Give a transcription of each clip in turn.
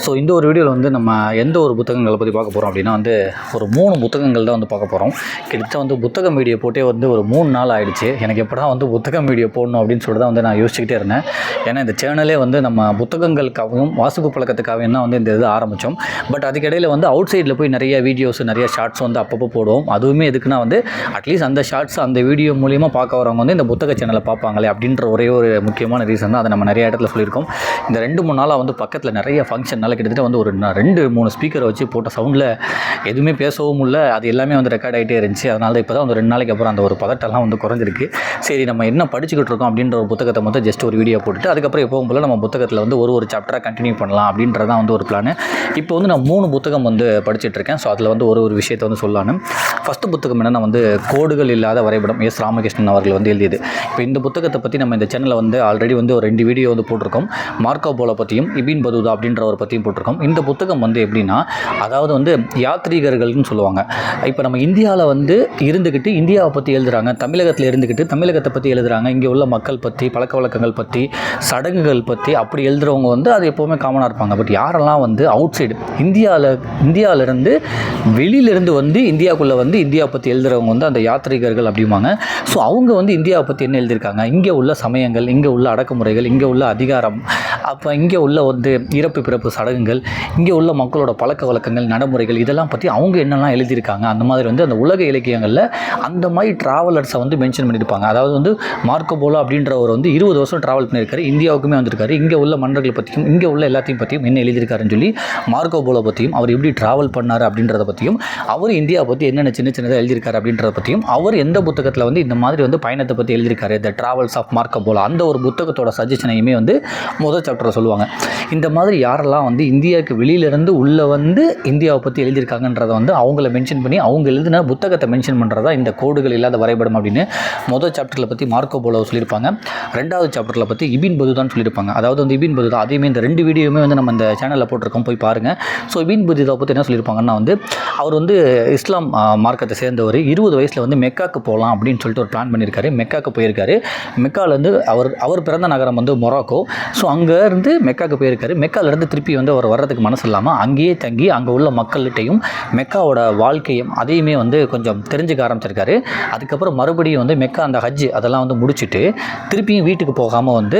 So இந்த ஒரு வீடியோவில் வந்து நம்ம எந்த ஒரு புத்தகங்களை பற்றி பார்க்க போகிறோம் அப்படின்னா வந்து ஒரு மூணு புத்தகங்கள் தான் வந்து பார்க்க போகிறோம் கிட்டத்தட்ட வந்து புத்தகம் வீடியோ போட்டே வந்து ஒரு மூணு நாள் ஆகிடுச்சு எனக்கு எப்படா வந்து புத்தகம் வீடியோ போடணும் அப்படின்னு சொல்லிட்டு தான் வந்து நான் யோசிச்சுக்கிட்டே இருந்தேன். ஏன்னா இந்த சேனலே வந்து நம்ம புத்தகங்களுக்காகவும் வாசிப்பு பழக்கத்துக்காகவும் தான் வந்து இந்த இது ஆரம்பித்தோம் பட் அதுக்கிடையில் வந்து அவுட் சைடில் போய் நிறைய வீடியோஸ் நிறைய ஷார்ட்ஸ் வந்து அப்பப்போ போடுவோம். அதுவுமே எதுக்குன்னா வந்து அட்லீஸ்ட் அந்த ஷார்ட்ஸ் அந்த வீடியோ மூலியமாக பார்க்க வரவங்க வந்து இந்த புத்தக சேனலை பார்ப்பாங்களே அப்படின்ற ஒரே ஒரு முக்கியமான ரீசன் தான் அதை நம்ம நிறைய இடத்துல சொல்லியிருக்கோம். இந்த ரெண்டு மூணு நாளாக வந்து பக்கத்தில் நிறைய ஃபங்க்ஷன் ஃபங்க்ஷன்னால கிட்டத்தட்ட வந்து ஒரு ரெண்டு மூணு ஸ்பீக்கரை வச்சு போட்ட சவுண்டில் எதுவுமே பேசவும் இல்லை அது எல்லாமே வந்து ரெக்கார்ட் ஆகிட்டே இருந்துச்சு. அதனால தான் இப்போ தான் வந்து ரெண்டு நாளைக்கு அப்புறம் அந்த ஒரு பதட்டம்லாம் வந்து குறைஞ்சிருக்கு. சரி நம்ம என்ன படிச்சுக்கிட்டு இருக்கோம் அப்படின்ற ஒரு புத்தகத்தை மட்டும் ஜஸ்ட் ஒரு வீடியோ போட்டுட்டு அதுக்கப்புறம் எப்போவும் போல் நம்ம புத்தகத்தில் வந்து ஒரு ஒரு சாப்டராக கண்டினியூ பண்ணலாம் அப்படின்றதான் வந்து ஒரு பிளான் இப்போ வந்து நான் மூணு புத்தகம் வந்து படிச்சுட்ருக்கேன் ஸோ அதில் வந்து ஒரு ஒரு விஷயத்தை வந்து சொல்லலான்னு ஃபஸ்ட்டு புத்தகம் என்னென்னா வந்து கோடுகள் இல்லாத வரைபடம் எஸ். ராமகிருஷ்ணன் அவர்கள் வந்து எழுதியது. இப்போ இந்த புத்தகத்தை பற்றி நம்ம இந்த சேனலில் வந்து ஆல்ரெடி வந்து ஒரு ரெண்டு வீடியோ வந்து போட்டிருக்கோம். மார்க்கோ போல பற்றியும் இபின் பதூதா பற்றி பற்றியும் போட்டிருக்கோம். இந்த புத்தகம் வந்து எப்படின்னா அதாவது வந்து யாத்ரீகர்கள்னு சொல்லுவாங்க. இப்போ நம்ம இந்தியாவில் வந்து இருந்துக்கிட்டு இந்தியாவை பற்றி எழுதுறாங்க தமிழகத்தில் இருந்துக்கிட்டு தமிழகத்தை பற்றி எழுதுறாங்க. இங்கே உள்ள மக்கள் பற்றி பழக்க வழக்கங்கள் பற்றி சடங்குகள் பற்றி அப்படி எழுதுறவங்க வந்து அது எப்போவுமே காமனாக இருப்பாங்க. பட் யாரெல்லாம் வந்து அவுட் சைடு இந்தியாவில் இந்தியாவிலேருந்து வெளியிலேருந்து வந்து இந்தியாவுக்குள்ளே வந்து இந்தியாவை பற்றி எழுதுறவங்க வந்து அந்த யாத்ரீகர்கள் அப்படிம்பாங்க. ஸோ அவங்க வந்து இந்தியாவை பற்றி என்ன எழுதியிருக்காங்க? இங்கே உள்ள சமயங்கள் இங்கே உள்ள அடக்குமுறைகள் இங்கே உள்ள அதிகாரம் அப்போ இங்கே உள்ள வந்து இறப்பு பிறப்பு சடங்குகள் இங்கே உள்ள மக்களோட பழக்க வழக்கங்கள் நடைமுறைகள் இதெல்லாம் பற்றி அவங்க என்னெல்லாம் எழுதியிருக்காங்க? அந்த மாதிரி வந்து அந்த உலக இலக்கியங்களில் அந்த மாதிரி ட்ராவலர்ஸை வந்து மென்ஷன் பண்ணியிருப்பாங்க. அதாவது வந்து மார்க்கோ போலோ அப்படின்றவர் வந்து இருபது வருஷம் ட்ராவல் பண்ணியிருக்காரு. இந்தியாவுக்குமே வந்திருக்காரு. இங்கே உள்ள மன்னர்களை பற்றியும் இங்கே உள்ள எல்லாத்தையும் பற்றியும் என்ன எழுதியிருக்காருன்னு சொல்லி மார்க்கோ போலோ பற்றியும் அவர் எப்படி ட்ராவல் பண்ணார் அப்படின்றத பற்றியும் அவர் இந்தியா பற்றி என்னென்ன சின்ன சின்னதாக எழுதியிருக்காரு அப்படின்றத பற்றியும் அவர் எந்த புத்தகத்தில் வந்து இந்த மாதிரி வந்து பயணத்தை பற்றி எழுதியிருக்காரு? The travels of Marco Polo அந்த ஒரு புத்தகத்தோட சஜஷனையுமே வந்து முதல் சாப்டரில் சொல்லுவாங்க. இந்த மாதிரி யாரெல்லாம் வந்து இந்தியாவுக்கு வெளியிலேருந்து உள்ளே வந்து இந்தியாவை பற்றி எழுதியிருக்காங்கன்றதை வந்து அவங்கள மென்ஷன் பண்ணி அவங்க எழுதின புத்தகத்தை மென்ஷன் பண்ணுறதா இந்த கோடுகள் இல்லாத வரைபடம் அப்படின்னு மொதல் சாப்டரில் பற்றி மார்க்கோ போலோ சொல்லியிருப்பாங்க. ரெண்டாவது சாப்டரில் பற்றி இபின் பதுதான் சொல்லியிருப்பாங்க. அதாவது வந்து இபின் பதுதா அதேமே இந்த ரெண்டு வீடியோவுமே வந்து நம்ம இந்த சேனலில் போட்டிருக்கோம் போய் பாருங்கள் ஸோ இபின் பதுதா பற்றி என்ன சொல்லியிருப்பாங்கன்னா வந்து அவர் வந்து இஸ்லாம் மார்க்கத்தை சேர்ந்தவர். இருபது வயசில் வந்து மெக்காக்கு போகலாம் அப்படின்னு சொல்லிட்டு ஒரு பிளான் பண்ணியிருக்காரு. மெக்காக்கு போயிருக்காரு. மெக்காலேருந்து அவர் அவர் பிறந்த நகரம் வந்து மொராக்கோ. ஸோ அங்கேருந்து மெக்காக்கு போயிருக்காரு. மெக்காலேருந்து திருப்பி வந்து அவர் வர்றதுக்கு மனசு இல்லாமல் அங்கேயே தங்கி அங்கே உள்ள மக்கள்கிட்டையும் மெக்காவோட வாழ்க்கையும் அதையுமே வந்து கொஞ்சம் தெரிஞ்சுக்க ஆரம்பிச்சிருக்காரு. அதுக்கப்புறம் மறுபடியும் வந்து மெக்கா அந்த ஹஜ் அதெல்லாம் வந்து முடிச்சுட்டு திருப்பியும் வீட்டுக்கு போகாமல் வந்து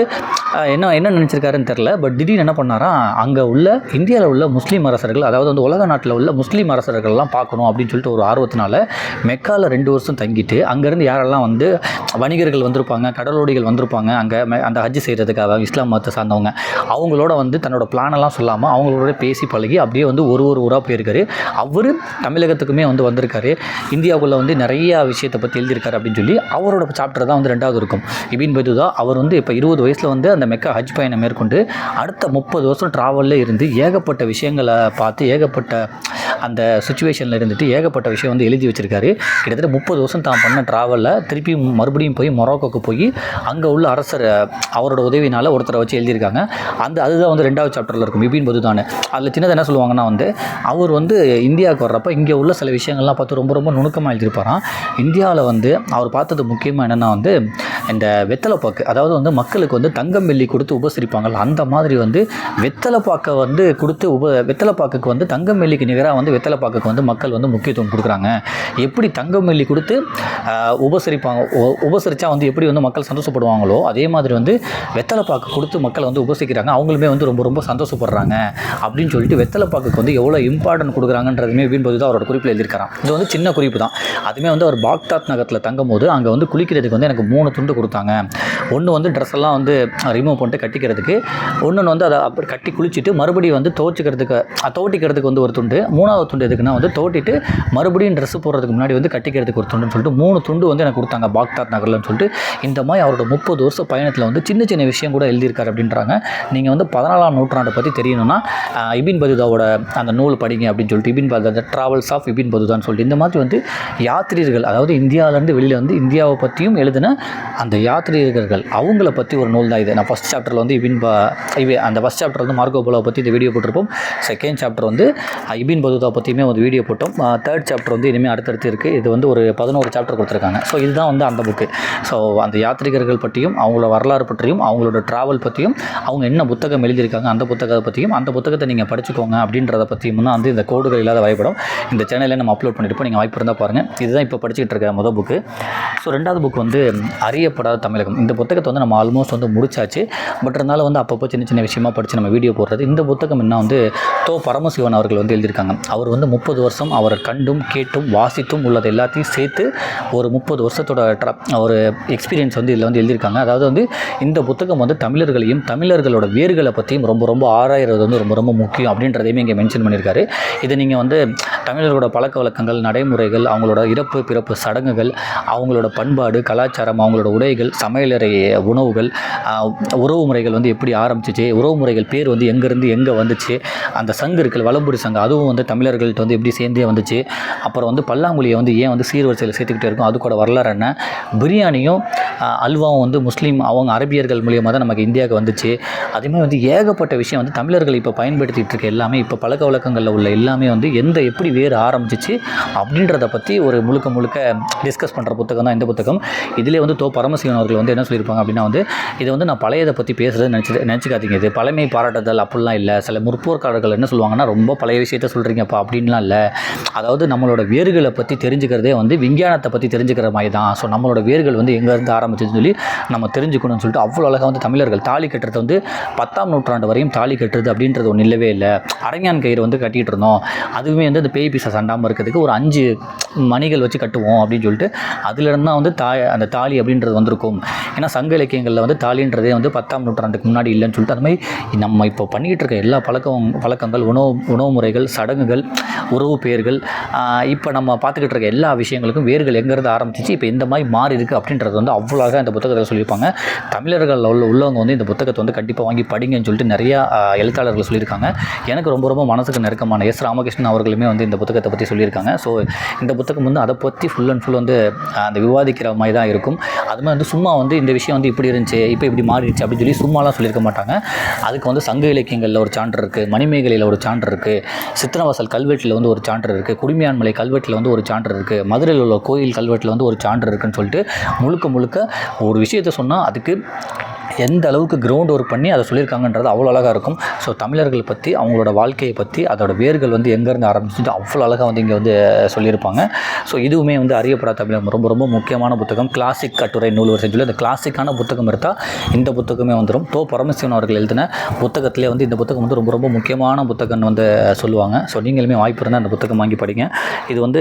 என்ன என்ன நினச்சிருக்காருன்னு தெரில பட் திடீர்னு என்ன பண்ணாரா அங்கே உள்ள இந்தியாவில் உள்ள முஸ்லீம் அரசர்கள் அதாவது வந்து உலக நாட்டில் உள்ள முஸ்லீம் அரசர்கள்லாம் பார்க்கணும் அப்படின்னு சொல்லிட்டு ஒரு ஆர்வத்தினால மெக்காவில் ரெண்டு வருஷம் தங்கிட்டு அங்கேருந்து யாரெல்லாம் வந்து வணிகர்கள் வந்திருப்பாங்க கடலோடிகள் வந்திருப்பாங்க அங்கே அந்த ஹஜ் செய்கிறதுக்காக இஸ்லாம் மதத்தை சார்ந்தவங்க அவங்களோட வந்து தன்னோட பிளானெல்லாம் சொல்லாமல் அவங்களோட பேசி பழகி அப்படியே வந்து ஒரு ஒரு ஊராக போயிருக்காரு. அவர் தமிழகத்துக்குமே வந்து வந்திருக்காரு. இந்தியாவுக்குள்ளே வந்து நிறைய விஷயத்தை பற்றி எழுதியிருக்காரு அப்படின்னு சொல்லி அவரோட சாப்டர் தான் வந்து ரெண்டாவது இருக்கும். இபின் பதுதா அவர் வந்து இப்போ இருபது வயசில் வந்து அந்த மெக்கா ஹஜ் பயணம் மேற்கொண்டு அடுத்த முப்பது வருஷம் ட்ராவலில் இருந்து ஏகப்பட்ட விஷயங்களை பார்த்து ஏகப்பட்ட அந்த சுச்சுவேஷனில் இருந்துட்டு ஏகப்பட்ட விஷயம் வந்து எழுதி வச்சிருக்காரு. கிட்டத்தட்ட முப்பது வருஷம் தான் பண்ண ட்ராவலில் திருப்பி மறுபடியும் போய் மொராக்கோக்கு போய் அங்கே உள்ள அரசர் அவரோட உதவினால் ஒருத்தரை வச்சு எழுதியிருக்காங்க. அந்த அதுதான் வந்து ரெண்டாவது சாப்டரில் இருக்கும். இபின் பதுதானு அதில் சின்னதாக என்ன சொல்லுவாங்கன்னா வந்து அவர் வந்து இந்தியாவுக்கு வர்றப்ப இங்கே உள்ள சில விஷயங்கள்லாம் பார்த்து ரொம்ப ரொம்ப நுணுக்கமாக எழுதியிருப்பாராம். இந்தியாவில் வந்து அவர் பார்த்தது முக்கியமாக என்னென்னா வந்து இந்த வெத்தலைப்பாக்கு அதாவது வந்து மக்களுக்கு வந்து தங்கம் வெள்ளி கொடுத்து உபசரிப்பாங்கள்ல அந்த மாதிரி வந்து வெத்தலைப்பாக்கை வந்து கொடுத்து உப வெத்தலைப்பாக்குக்கு வந்து தங்கம் வெள்ளிக்கு நிகராக வந்து வெத்தலைப்பாக்குக்கு வந்து மக்கள் வந்து முக்கியத்துவம் கொடுக்குறாங்க. எப்படி தங்கமல்லி கொடுத்து உபசரிப்பாங்க உ- உபசரித்தா வந்து எப்படி வந்து மக்கள் சந்தோஷப்படுவாங்களோ அதே மாதிரி வந்து வெத்தலை பாக்கு கொடுத்து மக்கள் வந்து உபசிக்கிறாங்க அவங்களுமே வந்து ரொம்ப ரொம்ப சந்தோஷப்படுறாங்க அப்படின்னு சொல்லிட்டு வெத்தலை பாக்குக்கு வந்து எவ்வளோ இம்பார்ட்டன்ட் கொடுக்குறாங்கன்றதுமே வீண்போது தான் அவரோட குறிப்பில் எழுதியிருக்காராம் இது வந்து சின்ன குறிப்பு தான். அதுவுமே வந்து அவர் பாக்தாத் நகரத்தில் தங்கும் போது அங்கே வந்து குளிக்கிறதுக்கு வந்து எனக்கு மூணு துண்டு கொடுத்தாங்க. ஒன்று வந்து ட்ரெஸ் எல்லாம் வந்து ரிமூவ் பண்ணிட்டு கட்டிக்கிறதுக்கு ஒன்று வந்து அதை அப்படி கட்டி குளிச்சுட்டு மறுபடியும் வந்து துவச்சிக்கிறதுக்கு துவட்டிக்கிறதுக்கு வந்து ஒரு துண்டு. மூணாவது துண்டு எதுக்குன்னா வந்து தோட்டிட்டு மறுபடியும் ட்ரெஸ் போடுறதுக்கு முன்னாடி வந்து கட்டிக்கிறதுக்கு ஒரு துண்டுன்னு சொல்லிட்டு மூணு துண்டு வந்து எனக்கு கொடுத்தாங்க பாக்தாத் நகர்லன்னு சொல்லிட்டு. இந்த மாதிரி அவரோட முப்பது வருஷம் பயணத்தில் வந்து சின்ன சின்ன விஷயம் கூட எழுதியிருக்காரு அப்படின்றாங்க. நீங்கள் வந்து பதினாலாம் நூற்றாண்டை பற்றி தெரியணும்னா இபின் பதுதாவோட அந்த நூல் படிங்க அப்படின்னு சொல்லிட்டு Ibn Battuta travels of Ibn பதுதான்னு சொல்லிட்டு இந்த மாதிரி வந்து யாத்ரீகர்கள் அதாவது இந்தியாவிலேருந்து வெளியில் வந்து இந்தியாவை பற்றியும் எழுதின அந்த யாத்ரீகர்கள் அவங்கள பற்றி ஒரு நூல் தான் இது. நான் ஃபஸ்ட் சாப்டரில் வந்து இபின் பா அந்த ஃபஸ்ட் சாப்டர் வந்து மார்க்கோ போலோவை பற்றி இந்த வீடியோ போட்டிருப்போம். செகண்ட் சாப்டர் வந்து இபின் பதுதா பற்றியுமே ஒரு வீடியோ போட்டோம். தேர்ட் சாப்டர் வந்து இனிமேல் அடுத்தடுத்து இருக்குது இது வந்து ஒரு பதினோரு சாப்டர் கொடுத்துருக்காங்க. ஸோ இதுதான் வந்து அந்த புக்கு ஸோ அந்த யாத்ரிகர்கள் பற்றியும் அவங்களோட வரலாறு பற்றியும் அவங்களோட ட்ராவல் பற்றியும் அவங்க என்ன புத்தகம் எழுதியிருக்காங்க அந்த புத்தகத்தை பற்றியும் அந்த புத்தகத்தை நீங்கள் படிச்சுக்கோங்க அப்படின்றத பற்றியும் தான் வந்து இந்த கோடுகள் இல்லாத வரைபடம் இந்த சேனலில் நம்ம அப்லோட் பண்ணியிருப்போம் நீங்கள் வாய்ப்பு இருந்தால் பாருங்கள் இதுதான் இப்போ படிச்சுக்கிட்டு இருக்க முதல் புக்கு ஸோ ரெண்டாவது புக் வந்து அறியப்படாத தமிழகம். இந்த புத்தகத்தை வந்து நம்ம ஆல்மோஸ்ட் வந்து முடிச்சாச்சு. பட் இருந்தாலும் வந்து அப்பப்போ சின்ன சின்ன விஷயமா படித்து நம்ம வீடியோ போடுறது. இந்த புத்தகம் என்ன வந்து தோ பரமசிவன் அவர்கள் வந்து எழுதியிருக்காங்க. அவர் வந்து முப்பது வருஷம் அவரை கண்டும் கேட்டும் வாசித்தும் உள்ளது எல்லாத்தையும் சேர்த்து ஒரு முப்பது வருஷத்தோட tra- ஒரு எக்ஸ்பீரியன்ஸ் வந்து இதில் வந்து எழுதியிருக்காங்க. அதாவது வந்து இந்த புத்தகம் வந்து தமிழர்களையும் தமிழர்களோட வேர்களை பற்றியும் ரொம்ப ரொம்ப ஆராயிறது வந்து ரொம்ப ரொம்ப முக்கியம் அப்படின்றதையுமே இங்கே மென்ஷன் பண்ணியிருக்காரு. இதை நீங்கள் வந்து தமிழர்களோட பழக்க வழக்கங்கள் நடைமுறைகள் அவங்களோட இறப்பு பிறப்பு சடங்குகள் அவங்களோட பண்பாடு கலாச்சாரம் அவங்களோட உடைகள் சமையலறை உணவுகள் உறவு முறைகள் வந்து எப்படி ஆரம்பிச்சிச்சு உறவு முறைகள் பேர் வந்து எங்கேருந்து எங்கே வந்துச்சு அந்த சங்கு இருக்குல்ல வலம்புரி சங்கு அதுவும் வந்து தமிழ் தமிழர்கள்ட்ட வந்து எப்படி சேர்ந்தே வந்துச்சு. அப்புறம் வந்து பல்லாங்குழியை வந்து ஏன் வந்து சீர்வரிசையில் சேர்த்துக்கிட்டே இருக்கும்? அதுக்கூட வரலாறு என்ன? பிரியாணியும் அல்வாவும் வந்து முஸ்லீம் அவங்க அரபியர்கள் மூலியமாக தான் நமக்கு இந்தியாவுக்கு வந்துச்சு. அதேமாதிரி வந்து ஏகப்பட்ட விஷயம் வந்து தமிழர்கள் இப்போ பயன்படுத்திகிட்டு இருக்க எல்லாமே இப்போ பழக்க வழக்கங்களில் உள்ள எல்லாமே வந்து எந்த எப்படி வேறு ஆரம்பிச்சிச்சு அப்படின்றத பற்றி ஒரு முழுக்க முழுக்க டிஸ்கஸ் பண்ணுற புத்தகம் தான் இந்த புத்தகம். இதிலே வந்து தோ. பரமசிவன் அவர்கள் வந்து என்ன சொல்லியிருப்பாங்க அப்படின்னா வந்து இதை வந்து நான் பழையதை பற்றி பேசுகிறது நினச்சி நினச்சிக்காதீங்க. இது பழமை பாராட்டுதல் அப்படிலாம் இல்லை. சில முற்போர்க்காரர்கள் என்ன சொல்லுவாங்கன்னா ரொம்ப பழைய விஷயத்த சொல்கிறீங்கப்பா அப்படின்லாம் இல்லை. அதாவது நம்மளோட வேர்களை பற்றி தெரிஞ்சுக்கிறதே வந்து விஞ்ஞானத்தை பற்றி தெரிஞ்சுக்கிற மாதிரி தான். ஸோ நம்மளோட வேர்கள் வந்து எங்கேருந்து ஆரம்பிச்சதுன்னு சொல்லி நம்ம தெரிஞ்சுக்கணும்னு சொல்லிட்டு அவ்வளோ அழகாக வந்து தமிழர்கள் தாலி கட்டுறது வந்து பத்தாம் நூற்றாண்டு வரையும் தாலி கட்டுறது அப்படின்றது ஒன்று இல்லவே இல்லை. அரங்கான் கயிறு வந்து கட்டிகிட்டு இருந்தோம். அதுவுமே வந்து அந்த பேய் பிசை சண்டாமல் இருக்கிறதுக்கு ஒரு அஞ்சு மணிகள் வச்சு கட்டுவோம் அப்படின்னு சொல்லிட்டு அதுலேருந்து தான் வந்து தாய் அந்த தாலி அப்படின்றது வந்திருக்கும். ஏன்னா சங்க இலக்கியங்களில் வந்து தாலின்றதே வந்து பத்தாம் நூற்றாண்டுக்கு முன்னாடி இல்லைன்னு சொல்லிட்டு அந்த மாதிரி நம்ம இப்போ பண்ணிக்கிட்டு இருக்க எல்லா பழக்கம் பழக்கங்கள் உணவு உணவு முறைகள் சடங்குகள் உறவு பெயர்கள் இப்போ நம்ம பார்த்துக்கிட்டு இருக்க எல்லா விஷயங்களுக்கும் வேர்கள் எங்கேருந்து ஆரம்பிச்சிச்சு இப்போ இந்த மாதிரி மாறி இருக்குது அப்படின்றது வந்து அவ்வளோ அழகாக இந்த புத்தகத்தில் சொல்லியிருப்பாங்க. தமிழர்கள் உள்ள உள்ளவங்க வந்து இந்த புத்தகத்தை வந்து கண்டிப்பாக வாங்கி படிங்கன்னு சொல்லிட்டு நிறையா எழுத்தாளர்கள் சொல்லியிருக்காங்க. எனக்கு ரொம்ப ரொம்ப மனசுக்கு நெருக்கமான எஸ் ராமகிருஷ்ணன் அவர்களுமே வந்து இந்த புத்தகத்தை பற்றி சொல்லியிருக்காங்க. ஸோ இந்த புத்தகம் வந்து அதை பற்றி ஃபுல் அண்ட் ஃபுல் வந்து அந்த விவாதிக்கிற மாதிரி தான் இருக்கும். அது மாதிரி வந்து சும்மா வந்து இந்த விஷயம் வந்து இப்படி இருந்துச்சு இப்போ இப்படி மாறிடுச்சு அப்படின்னு சொல்லி சும்மாலாம் சொல்லியிருக்க மாட்டாங்க. அதுக்கு வந்து சங்க இலக்கியங்களில் ஒரு சான்று இருக்குது மணிமேகலையில் ஒரு சான்று இருக்குது சித்திரவாசல் கல்வெட்டில் வந்து ஒரு சான்று இருக்குது குடிமையான்மலை கல்வெட்டில் வந்து ஒரு சான்று இருக்குது மதுரையில் உள்ள கோயில் கல்வெட்டில் வந்து ஒரு சான்று இருக்குன்னு சொல்லிட்டு முழுக்க முழுக்க ஒரு விஷயத்தை சொன்னால் அதுக்கு எந்த அளவுக்கு கிரவுண்ட் ஒர்க் பண்ணி அதை சொல்லியிருக்காங்கன்றது அவ்வளோ அழகாக இருக்கும். ஸோ தமிழர்கள் பற்றி அவங்களோட வாழ்க்கையை பற்றி அதோட வேர்கள் வந்து எங்கேருந்து ஆரம்பிச்சுட்டு அவ்வளோ அழகாக வந்து இங்கே வந்து சொல்லியிருப்பாங்க. ஸோ இதுவுமே வந்து அறியப்படாத தமிழர் ரொம்ப ரொம்ப முக்கியமான புத்தகம். கிளாசிக் கட்டுரை நூல் வரிசை சொல்லி அந்த கிளாசிக்கான புத்தகம் எடுத்தால் இந்த புத்தகமே வந்துடும் தோ பரமசிவன் அவர்கள் எழுதின புத்தகத்திலே வந்து இந்த புத்தகம் வந்து ரொம்ப ரொம்ப முக்கியமான புத்தகம்னு வந்து சொல்லுவாங்க. ஸோ நீங்களுமே வாய்ப்பு இருந்தால் அந்த புத்தகம் வாங்கி படிங்க. இது வந்து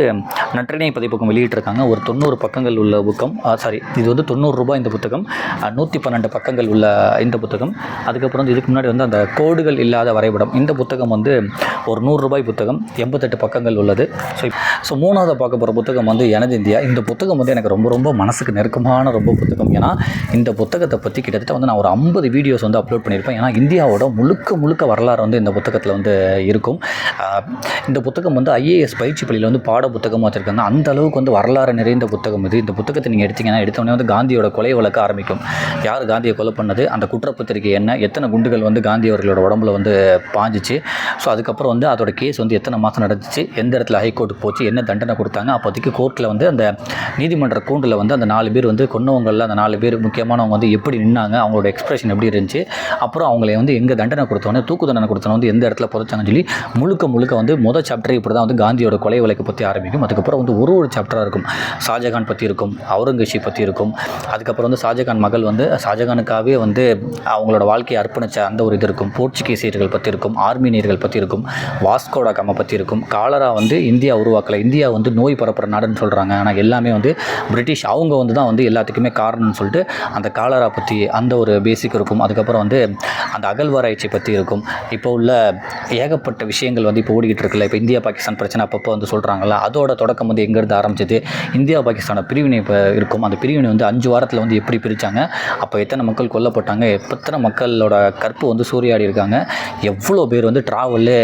நற்றினை பதிப்பக்கம் வெளியிட்டிருக்காங்க. ஒரு தொண்ணூறு பக்கங்கள் உள்ள புக்கம். சாரி இது வந்து தொண்ணூறு ரூபாய் இந்த புத்தகம். நூற்றி பன்னெண்டு பக்கங்கள் உள்ள இந்த புத்தகம். அதுக்கப்புறம் வந்து இதுக்கு முன்னாடி வந்து அந்த கோடுகள் இல்லாத வரைபடம். இந்த புத்தகம் வந்து ஒரு நூறு ரூபாய் புத்தகம் எண்பத்தெட்டு பக்கங்கள் உள்ளது. ஸோ ஸோ மூணாவது பார்க்க போகிற புத்தகம் வந்து எனது இந்தியா. இந்த புத்தகம் வந்து எனக்கு ரொம்ப ரொம்ப மனசுக்கு நெருக்கமான ரொம்ப புத்தகம். ஏன்னா இந்த புத்தகத்தை பற்றி கிட்டத்தட்ட வந்து நான் ஒரு ஐம்பது வீடியோஸ் வந்து அப்லோட் பண்ணியிருப்பேன். ஏன்னா இந்தியாவோட முழுக்க முழுக்க வரலாறு வந்து இந்த புத்தகத்தில் வந்து இருக்கும். இந்த புத்தகம் வந்து ஐஏஎஸ் பயிற்சி பள்ளியில் வந்து பாட புத்தகமாக வச்சுருக்காங்க. அந்த அளவுக்கு வந்து வரலாறு நிறைந்த புத்தகம் இது. இந்த புத்தகத்தை நீங்கள் எடுத்தீங்கன்னா எடுத்தோடனே வந்து காந்தியோட கொலை வழக்கு ஆரம்பிக்கும். யார் காந்தியை கொலை பண்ணது அந்த குற்றப்பத்திரிக்கை என்ன எத்தனை குண்டுகள் வந்து காந்தி அவர்களோட உடம்புல வந்து பாஞ்சிச்சு. ஸோ அதுக்கப்புறம் வந்து அதோட கேஸ் வந்து எத்தனை மாதம் நடந்துச்சு எந்த இடத்துல ஹைகோர்ட்டுக்கு போச்சு என்ன தண்டனை கொடுத்தாங்க அப்போதைக்கு கோர்ட்டில் வந்து அந்த நீதிமன்ற கூண்டில் வந்து அந்த நாலு பேர் வந்து கொன்னவங்களில் அந்த நாலு பேர் முக்கியமானவங்க வந்து எப்படி நின்னாங்க அவங்களோட எக்ஸ்பிரஷன் எப்படி இருந்துச்சு அப்புறம் அவங்களை வந்து எங்கே தண்டனை கொடுத்தவனே தூக்கு தண்டனை கொடுத்தன வந்து எந்த இடத்துல புதைச்சாங்கன்னு சொல்லி முழுக்க முழுக்க வந்து முதல் சாப்டர் இப்படி தான் வந்து காந்தியோட கொலை வழக்கு பற்றி ஆரம்பிக்கும். அதுக்கப்புறம் வந்து ஒரு ஒரு சாப்டராக இருக்கும். ஷாஜகான் பற்றி இருக்கும் அவுரங்கசீப் பற்றி இருக்கும். அதுக்கப்புறம் வந்து ஷாஜகான் மகள் வந்து ஃபுல்லாகவே வந்து அவங்களோட வாழ்க்கையை அர்ப்பணித்த அந்த ஒரு இது இருக்கும். போர்ச்சுகீசியர்கள் பற்றி இருக்கும் ஆர்மீனியர்கள் பற்றி இருக்கும் வாஸ்கோடா கம்மை பற்றி இருக்கும். காலரா வந்து இந்தியா உருவாக்கலை. இந்தியா வந்து நோய் பரப்புகிற நாடுன்னு சொல்கிறாங்க ஆனால் எல்லாமே வந்து பிரிட்டிஷ் அவங்க வந்து தான் வந்து எல்லாத்துக்குமே காரணம்னு சொல்லிட்டு அந்த காலரா பற்றி அந்த ஒரு பேசிக் இருக்கும். அதுக்கப்புறம் வந்து அந்த அகழ்வாராய்ச்சி பற்றி இருக்கும். இப்போ உள்ள ஏகப்பட்ட விஷயங்கள் வந்து இப்போ ஓடிக்கிட்டு இருக்குல்ல. இப்போ இந்தியா பாகிஸ்தான் பிரச்சனை அப்பப்போ வந்து சொல்கிறாங்கல்ல அதோட தொடக்கம் வந்து எங்கேருந்து ஆரம்பிச்சது? இந்தியா பாகிஸ்தான பிரிவினை இப்போ இருக்கும். அந்த பிரிவினை வந்து அஞ்சு வாரத்தில் வந்து எப்படி பிரித்தாங்க அப்போ எத்தனை மக்கள் மக்கள் கொல்லப்பட்டாங்க. எத்தனை மக்களோட கற்பு வந்து சூறையாடி இருக்காங்க. எவ்வளோ பேர் வந்து ட்ராவல்லே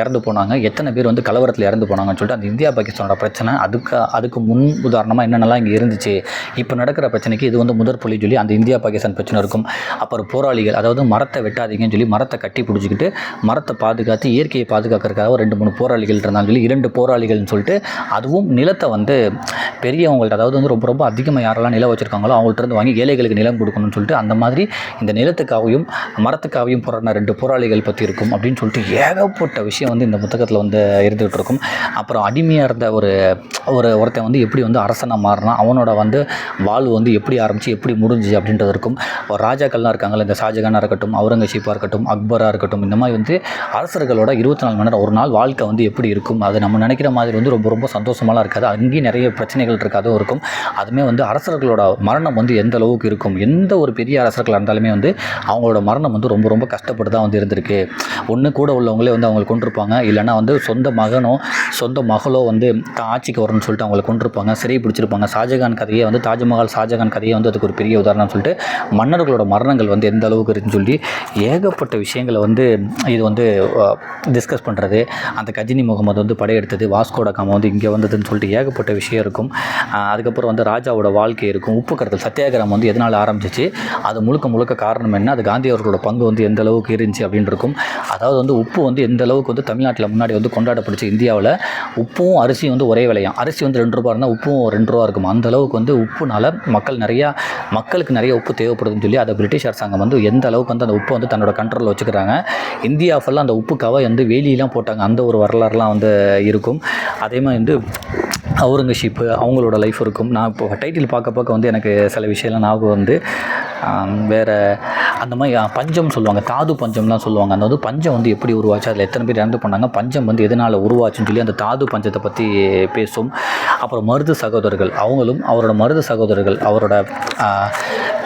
இறந்து போனாங்க. எத்தனை பேர் வந்து கலவரத்தில் இறந்து போனாங்கன்னு சொல்லிட்டு அந்த இந்தியா பாகிஸ்தானோட பிரச்சனை. அதுக்கு அதுக்கு முன் உதாரணமாக என்னென்னலாம் இங்கே இருந்துச்சு. இப்போ நடக்கிற பிரச்சனைக்கு இது வந்து முதற் புள்ளி சொல்லி அந்த இந்தியா பாகிஸ்தான் பிரச்சனை இருக்கும். அப்புறம் போராளிகள் அதாவது மரத்தை வெட்டாதீங்கன்னு சொல்லி மரத்தை கட்டி பிடிச்சிக்கிட்டு மரத்தை பாதுகாத்து இயற்கையை பாதுகாக்கிறதுக்காக ரெண்டு மூணு போராளிகள் இருந்தாங்க சொல்லி இரண்டு போராளிகள்னு சொல்லிட்டு அதுவும் நிலத்தை வந்து பெரியவங்கள்ட்ட அதாவது வந்து ரொம்ப ரொம்ப அதிகமாக யாரெல்லாம் நிலம் வச்சுருக்காங்களோ அவங்கள்ட்ட இருந்து வாங்கி ஏழைகளுக்கு நிலம் கொடுக்கணும்னு சொல்லிட்டு அந்த மாதிரி இந்த நிலத்துக்காகவும் மரத்துக்காகவும் போராடின ரெண்டு போராளிகள் பற்றி இருக்கும் அப்படின்னு சொல்லிட்டு ஏகப்பட்ட விஷயம் வந்து இந்த புத்தகத்தில் வந்து இருந்துகிட்டு இருக்கும். அப்புறம் அடிமையாக இருந்த ஒரு ஒரு ஒருத்தன் வந்து எப்படி வந்து அரசனாக மாறினா அவனோட வந்து வாழ்வு வந்து எப்படி ஆரம்பிச்சு எப்படி முடிஞ்சுச்சு அப்படின்றது இருக்கும். ஒரு ராஜாக்கள்லாம் இருக்காங்களே இந்த ஷாஜகானாக இருக்கட்டும் அவுரங்கசீப்பாக இருக்கட்டும் அக்பராக இருக்கட்டும் இந்த மாதிரி வந்து அரசர்களோட இருபத்தி நாலு மணி நேரம் ஒரு நாள் வாழ்க்கை வந்து எப்படி இருக்கும் அது நம்ம நினைக்கிற மாதிரி வந்து ரொம்ப ரொம்ப சந்தோஷமாலாம் இருக்காது. அங்கேயும் நிறைய பிரச்சனைகள் இருக்காதோ இருக்கும். அதுவுமே வந்து அரசர்களோட மரணம் வந்து எந்த அளவுக்கு இருக்கும் எந்த ஒரு பெரிய அரசர்களாக இருந்தாலுமே வந்து அவங்களோட மரணம் வந்து ரொம்ப ரொம்ப கஷ்டப்பட்டு தான் வந்து இருந்திருக்கு. ஒன்று கூட உள்ளவங்களே வந்து அவங்களை கொண்டிருப்பாங்க இல்லைன்னா வந்து சொந்த மகனோ சொந்த மகளோ வந்து தான் ஆட்சிக்கு வரணும்னு சொல்லிட்டு அவங்களை கொண்டிருப்பாங்க சிறை பிடிச்சிருப்பாங்க. ஷாஜகான் கதையை வந்து தாஜ்மஹால் ஷாஜகான் கதையை வந்து அதுக்கு ஒரு பெரிய உதாரணம் சொல்லிட்டு மன்னர்களோட மரணங்கள் வந்து எந்த அளவுக்கு இருக்குன்னு சொல்லி ஏகப்பட்ட விஷயங்களை வந்து இது வந்து டிஸ்கஸ் பண்ணுறது அந்த கஜினி முகமது வந்து படையெடுத்தது. வாஸ்கோட காம வந்து இங்கே வந்ததுன்னு சொல்லிட்டு ஏகப்பட்ட விஷயம் இருக்கும். அதுக்கப்புறம் வந்து ராஜாவோட வாழ்க்கை இருக்கும். உப்பு கடத்தல் சத்தியாகிரகம் வந்து எதனால் ஆரம்பிச்சிச்சு? அது முழுக்க முழுக்க காரணம் என்ன? அது காந்தி அவர்களோட பங்கு வந்து எந்த அளவுக்கு இருந்துச்சு அப்படின்னு இருக்கும் அதாவது வந்து உப்பு வந்து எந்த அளவுக்கு வந்து தமிழ்நாட்டில் முன்னாடி வந்து கொண்டாடப்படுச்சு இந்தியாவில் உப்பும் அரிசியும் வந்து ஒரே விலையாம் அரிசி வந்து ரெண்டு ரூபா இருந்தால் உப்பும் ரெண்டு ரூபா இருக்கும். அந்த அளவுக்கு வந்து உப்புனால மக்கள் நிறையா மக்களுக்கு நிறைய உப்பு தேவைப்படுதுன்னு சொல்லி அதை பிரிட்டிஷ் அரசாங்கம் வந்து எந்த அளவுக்கு வந்து அந்த உப்பை வந்து தன்னோட கண்ட்ரோலில் வச்சுக்கிறாங்க. இந்தியா ஃபுல்லாக அந்த உப்புக்காக வந்து வேலியெலாம் போட்டாங்க. அந்த ஒரு வரலாறுலாம் வந்து இருக்கும். அதே மாதிரி வந்து அவுரங்கசீப்பு அவங்களோட லைஃப் இருக்கும். நான் இப்போ டைட்டில் பார்க்க பார்க்க வந்து எனக்கு சில விஷயம்லாம் ஞாபகம் வந்து வேற அந்த மாதிரி பஞ்சம் சொல்லுவாங்க தாது பஞ்சம்லாம் சொல்லுவாங்க. அந்த வந்து பஞ்சம் வந்து எப்படி உருவாச்சு? அதில் எத்தனை பேர் இறந்து பண்ணாங்க பஞ்சம் வந்து எதனால் உருவாச்சுன்னு சொல்லி அந்த தாது பஞ்சத்தை பற்றி பேசும். அப்புறம் மருது சகோதரர்கள் அவங்களும் அவரோட மருது சகோதரர்கள் அவரோட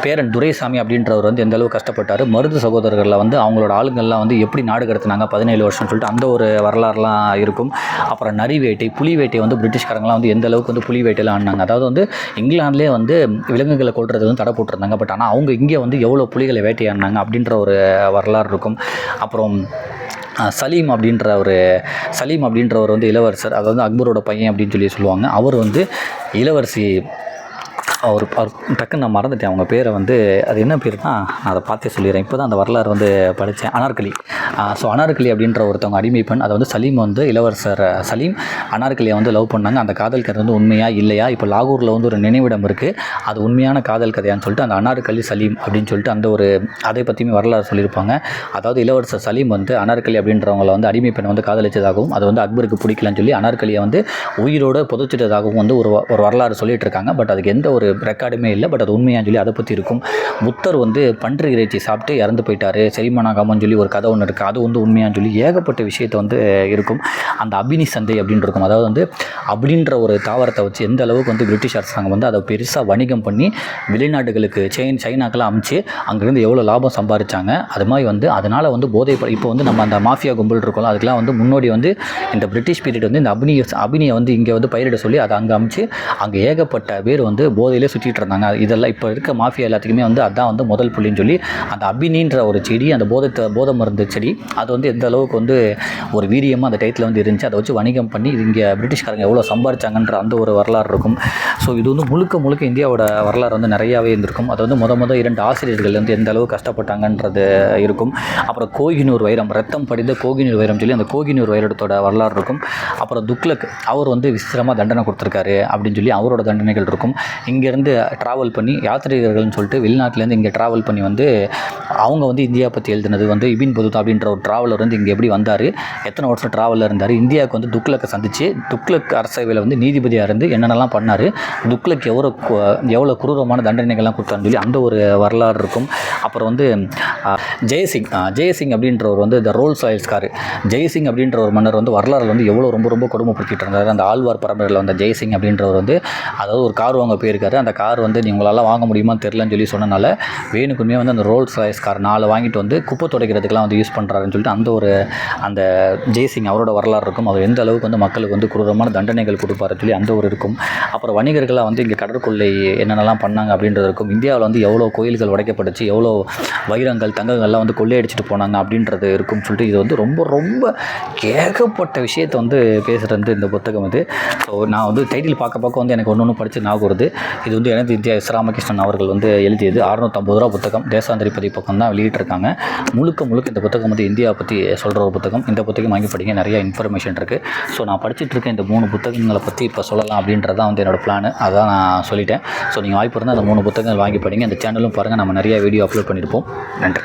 பேரன் துரைசாமி அப்படின்றவர் வந்து எந்த அளவு கஷ்டப்பட்டார்? மருது சகோதரர்களில் வந்து அவங்களோட ஆளுங்கள்லாம் வந்து எப்படி நாடு கடத்தினாங்க? பதினேழு வருஷம்னு சொல்லிட்டு அந்த ஒரு வரலாறுலாம் இருக்கும். அப்புறம் நரி வேட்டை புலி வேட்டை வந்து பிரிட்டிஷ்காரங்களாம் வந்து எந்த அளவுக்கு வந்து புலி வேட்டையெல்லாம் ஆடினாங்க? அதாவது வந்து இங்கிலாந்துலேயே வந்து விலங்குகளை கொள்றது வந்து தடை போட்டிருந்தாங்க. பட் ஆனால் அவங்க இங்கே வந்து எவ்வளோ புலிகளை வேட்டையாடினாங்க அப்படின்ற ஒரு வரலாறு இருக்கும். அப்புறம் சலீம் அப்படின்ற ஒரு சலீம் அப்படின்றவர் வந்து இளவரசர் அதாவது அக்பரோட பையன் அப்படின்னு சொல்லி சொல்லுவாங்க. அவர் வந்து இளவரசி அவர் அவர் டக்குன்னு நான் மறந்துட்டேன். அவங்க பேரை வந்து அது என்ன பேர்னா நான் அதை பார்த்தே சொல்லிடுறேன். இப்போ தான் அந்த வரலாறு வந்து படித்தேன். அனார்கலி. ஸோ அனார்கலி அப்படின்ற ஒருத்தவங்க அடிமை பெண் அதை வந்து சலீம் வந்து இளவரசர் சலீம். அனார்கலியை வந்து லவ் பண்ணாங்க. அந்த காதல் கதை வந்து உண்மையா இல்லையா? இப்போ லாகூரில் வந்து ஒரு நினைவிடம் இருக்குது அது உண்மையான காதல் கதையான்னு சொல்லிட்டு அந்த அனார்கலி சலீம் அப்படின்னு சொல்லிட்டு அந்த ஒரு அதை பற்றியுமே வரலாறு சொல்லியிருப்பாங்க. அதாவது இளவரசர் சலீம் வந்து அனார்கலி அப்படின்றவங்கள வந்து அடிமை பெண் வந்து காதலிச்சதாகவும் அது வந்து அக்பருக்கு பிடிக்கலன்னு சொல்லி அனார்கலியை வந்து உயிரோடு புதைச்சிட்டதாகவும் வந்து ஒரு ஒரு வரலாறு சொல்லிட்டு இருக்காங்க. பட் அதுக்கு எந்த ஒரு ரெக்கார்டுமே இல்லை பட் அது உண்மையான்னு சொல்லி அதை பற்றி இருக்கும். புத்தர் வந்து பன்றி இறைச்சி சாப்பிட்டு இறந்து போயிட்டாரு. செரிமானாகாமன்னு சொல்லி ஒரு கதை ஒன்று இருக்குது அது வந்து உண்மையான்னு சொல்லி ஏகப்பட்ட விஷயத்தை வந்து இருக்கும். அந்த அபினி சந்தை அப்படின்னு இருக்கும். அதாவது வந்து அப்படின்ற ஒரு தாவரத்தை வச்சு எந்த அளவுக்கு வந்து பிரிட்டிஷ் அரசாங்கம் வந்து அதை பெருசாக வணிகம் பண்ணி வெளிநாடுகளுக்கு செயின் சைனாக்கெல்லாம் அமைச்சு அங்கேருந்து எவ்வளோ லாபம் சம்பாதிச்சாங்க அது மாதிரி வந்து அதனால் வந்து போதை இப்போ வந்து நம்ம அந்த மாஃபியா கும்பல் இருக்கோம் அதுக்கெல்லாம் வந்து முன்னோடி வந்து இந்த பிரிட்டிஷ் பீரியட் வந்து இந்த அபினி அபினியை வந்து இங்கே வந்து பயிரிட சொல்லி அதை அங்கே அமைச்சு அங்கே ஏகப்பட்ட பேர் வந்து போதையில் சுற்றிட்டு இருந்தாங்க. இதெல்லாம் இப்போ இருக்க மாஃபியா எல்லாத்துக்குமே வந்து அதான் வந்து முதல் புள்ளின்னு சொல்லி அந்த அபினின்ற ஒரு செடி அந்த போதத்தை போத மருந்து செடி அது வந்து எந்த அளவுக்கு வந்து ஒரு வீரியமாக அந்த டயத்தில் வந்து இருந்துச்சு அதை வச்சு வணிகம் பண்ணி இது இங்கே பிரிட்டிஷ்காரங்க எவ்வளோ சம்பாரிச்சாங்கன்ற அந்த ஒரு வரலாறு இருக்கும். ஸோ இது வந்து முழுக்க முழுக்க இந்தியாவோட வரலாறு வந்து நிறையாவே இருந்திருக்கும். அது வந்து முத முத இரண்டு ஆசிரியர்கள் வந்து எந்த அளவுக்கு கஷ்டப்பட்டாங்கன்றது இருக்கும். அப்புறம் கோகினூர் வைரம் ரத்தம் படிந்த கோகினூர் வைரம் சொல்லி அந்த கோகினூர் வைரத்தோட வரலாறு இருக்கும். அப்புறம் துக்லக் அவர் வந்து விசித்திரமாக தண்டனை கொடுத்துருக்காரு அப்படின்னு சொல்லி அவரோட தண்டனைகள் இருக்கும். இங்கே இங்கேருந்து ட்ராவல் பண்ணி யாத்ரீகர்கள்னு சொல்லிட்டு வெளிநாட்டிலேருந்து இங்கே ட்ராவல் பண்ணி வந்து அவங்க வந்து இந்தியா பற்றி எழுதினது வந்து இபின் பதுதா அப்படின்ற ஒரு ட்ராவலர் வந்து இங்கே எப்படி வந்தார் எத்தனை வருஷம் ட்ராவலில் இருந்தார் இந்தியாவுக்கு வந்து துக்ளக்கை சந்தித்து துக்ளக் அரசவையில் வந்து நீதிபதியாக இருந்து என்னென்னலாம் பண்ணார் துக்ளக் எவ்வளோ எவ்வளோ குரூரமான தண்டனைகள்லாம் கொடுத்தாருன்னு சொல்லி அந்த ஒரு வரலாறு இருக்கும். அப்புறம் வந்து ஜெயசிங் ஜெயசிங் அப்படின்றவர் வந்து இந்த ரோல்ஸ் ராயல்ஸ்காரு ஜெயசிங் அப்படின்ற ஒரு மன்னர் வந்து வரலாறு வந்து எவ்வளோ ரொம்ப ரொம்ப கொடுமைப்படுத்திட்டு இருந்தார். அந்த ஆழ்வார் பரம்பரையில் வந்த ஜெயசிங் அப்படின்றவர் வந்து அதாவது ஒரு கார் வாங்க போயிருக்காரு. அந்த கார் வந்து நீ உங்களால் வாங்க முடியுமான்னு தெரிலன்னு சொல்லி சொன்னனால வேணுக்குமே வந்து அந்த ரோல்ஸ் ரைஸ் கார் நாலு வாங்கிட்டு வந்து குப்பை துடைக்கிறதுக்கெலாம் வந்து யூஸ் பண்ணுறாருன்னு சொல்லிட்டு அந்த ஒரு அந்த ஜெய்சிங் அவரோட வரலாறு இருக்கும். அவர் எந்த அளவுக்கு வந்து மக்களுக்கு வந்து குரூரமான தண்டனைகள் கொடுப்பாருன்னு சொல்லி அந்த ஒரு இருக்கும். அப்புறம் வணிகர்களாக வந்து இங்கே கடற்கொள்ளை என்னென்னலாம் பண்ணாங்க அப்படின்றது இருக்கும். இந்தியாவில் வந்து எவ்வளோ கோயில்கள் உடைக்கப்பட்டுச்சு எவ்வளோ வைரங்கள் தங்கங்கள்லாம் வந்து கொள்ளையடிச்சிட்டு போனாங்க அப்படின்றது இருக்கும்னு சொல்லிட்டு இது வந்து ரொம்ப ரொம்ப ஏகப்பட்ட விஷயத்தை வந்து பேசுகிறது வந்து இந்த புத்தகம் இது. ஸோ நான் வந்து டைட்டில் பார்க்க பார்க்க வந்து எனக்கு ஒன்று ஒன்று படித்து ஞாபகம் வருது. இது வந்து எனது இந்தியா எஸ் ராமகிருஷ்ணன் அவர்கள் வந்து எழுதியது அறுநூத்தம்பது ரூபா புத்தகம். தேசாந்திரி பதிப்பக்கம் தான் வெளியிட்டிருக்காங்க. முழுக்க முழுக்க இந்த புத்தகம் வந்து இந்தியா பற்றி சொல்கிற ஒரு புத்தகம். இந்த புத்தகம் வாங்கி படிங்க. நிறைய இன்ஃபர்மேஷன் இருக்குது ஸோ நான் படிச்சுட்டு இருக்க இந்த மூணு புத்தகங்களை பற்றி இப்போ சொல்லலாம் அப்படின்றது தான் வந்து என்னோடய பிளான் அதான் நான் சொல்லிட்டேன். ஸோ நீங்கள் வாய்ப்பு இருந்தால் அந்த மூணு புத்தகங்கள் வாங்கி படிங்க. இந்த சேனலும் பாருங்கள் நம்ம நிறைய வீடியோ அப்லோட் பண்ணியிருப்போம். நன்றி.